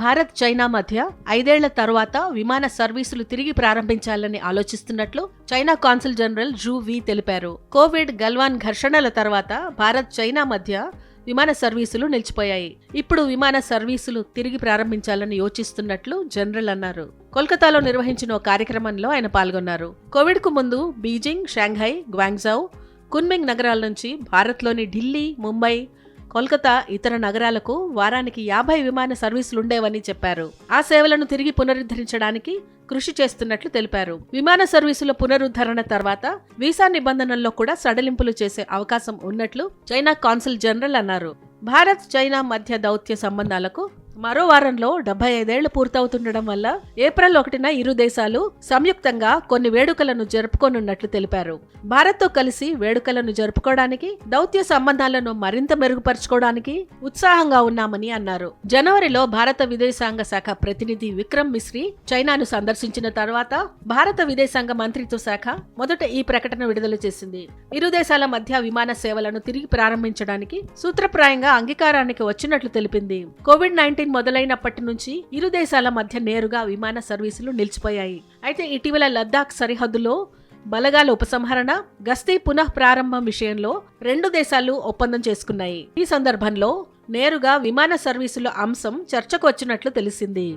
Bharat China మధ్య ఐదేళ్ళ తర్వాత విమాన సర్వీసులు తిరిగి ప్రారంభించాలని ఆలోచిస్తున్నట్లు చైనా కాన్సుల్ జనరల్ జూ వి తెలిపారు. కోవిడ్ గల్వాన్ ఘర్షణల తర్వాత భారత్ చైనా మధ్య విమాన సర్వీసులు నిలిచిపోయాయి. ఇప్పుడు విమాన సర్వీసులు తిరిగి ప్రారంభించాలని యోచిస్తున్నట్లు జనరల్ అన్నారు. కోల్కతాలో నిర్వహించిన ఓ కార్యక్రమంలో ఆయన పాల్గొన్నారు. కోవిడ్కు ముందు బీజింగ్ షాంఘై గ్వాంగ్జౌ కున్మింగ్ నగరాల నుంచి భారత్లోని ఢిల్లీ ముంబై కోల్కతా ఇతర నగరాలకు వారానికి యాభై విమాన సర్వీసులుండేవని చెప్పారు. ఆ సేవలను తిరిగి పునరుద్ధరించడానికి కృషి చేస్తున్నట్లు తెలిపారు. విమాన సర్వీసుల పునరుద్ధరణ తర్వాత వీసా నిబంధనల్లో కూడా సడలింపులు చేసే అవకాశం ఉన్నట్లు చైనా కాన్సుల్ జనరల్ అన్నారు. భారత్ చైనా మధ్య దౌత్య సంబంధాలకు మరో వారంలో డెబ్బై ఐదేళ్ళు పూర్తవుతుండడం వల్ల ఏప్రిల్ ఒకటిన ఇరు దేశాలు సంయుక్తంగా కొన్ని వేడుకలను జరుపుకోనున్నట్లు తెలిపారు. భారత్తో కలిసి వేడుకలను జరుపుకోవడానికి దౌత్య సంబంధాలను మరింత మెరుగుపరచుకోవడానికి ఉత్సాహంగా ఉన్నామని అన్నారు. జనవరిలో భారత విదేశాంగ శాఖ ప్రతినిధి విక్రమ్ మిశ్రీ చైనాను సందర్శించిన తర్వాత భారత విదేశాంగ మంత్రిత్వ శాఖ మొదట ఈ ప్రకటన విడుదల చేసింది. ఇరు దేశాల మధ్య విమాన సేవలను తిరిగి ప్రారంభించడానికి సూత్రప్రాయంగా అంగీకారానికి వచ్చినట్లు తెలిపింది. కోవిడ్ నైన్టీన్ మొదలైనప్పటి నుంచి ఇరు దేశాల మధ్య నేరుగా విమాన సర్వీసులు నిలిచిపోయాయి. అయితే ఇటీవల లద్దాఖ్ సరిహద్దులో బలగాల ఉపసంహరణ గస్తీ పునః ప్రారంభం విషయంలో రెండు దేశాలు ఒప్పందం చేసుకున్నాయి. ఈ సందర్భంలో నేరుగా విమాన సర్వీసుల అంశం చర్చకు వచ్చినట్లు తెలిసింది.